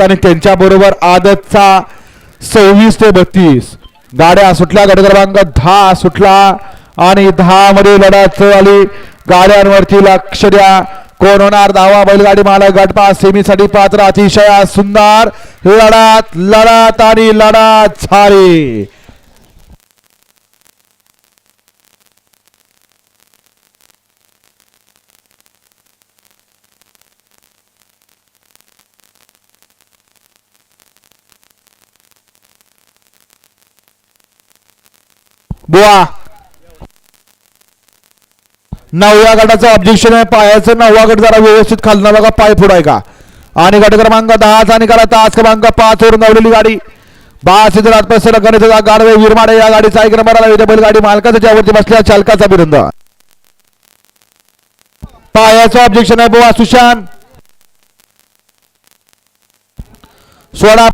आणि त्यांच्याबरोबर आदतचा सव्वीस ते बत्तीस. गाड्या सुटल्या गट क्रमांक दहा सुटला आणि दहा मध्ये लढत आली गाड्यांवरती लक्ष द्या. कोण होणार? धावा बैलगाडी मालक गटपास सेमीसाठी पात्र अतिशय सुंदर. लढत लढत आणि लढत झाली. बुवा. नवव्या गटाचं ऑब्जेक्शन आहे. पायाचं नववा गट जरा व्यवस्थित खालना बघा. पाय फुडाय का? आणि गट क्रमांक दहाचा निकाला तास क्रमांक पाच वरून धावलेली गाडी. बास इतर प्रसन्न गणेश गाडवे विरमाडे या गाडीचा एक नंबरला विजय बैलगाडी मालकाचा ज्यावरती बसल्या. चालकाचा विरुद्ध पायाचं ऑब्जेक्शन आहे बुवा सुशांत. सोळा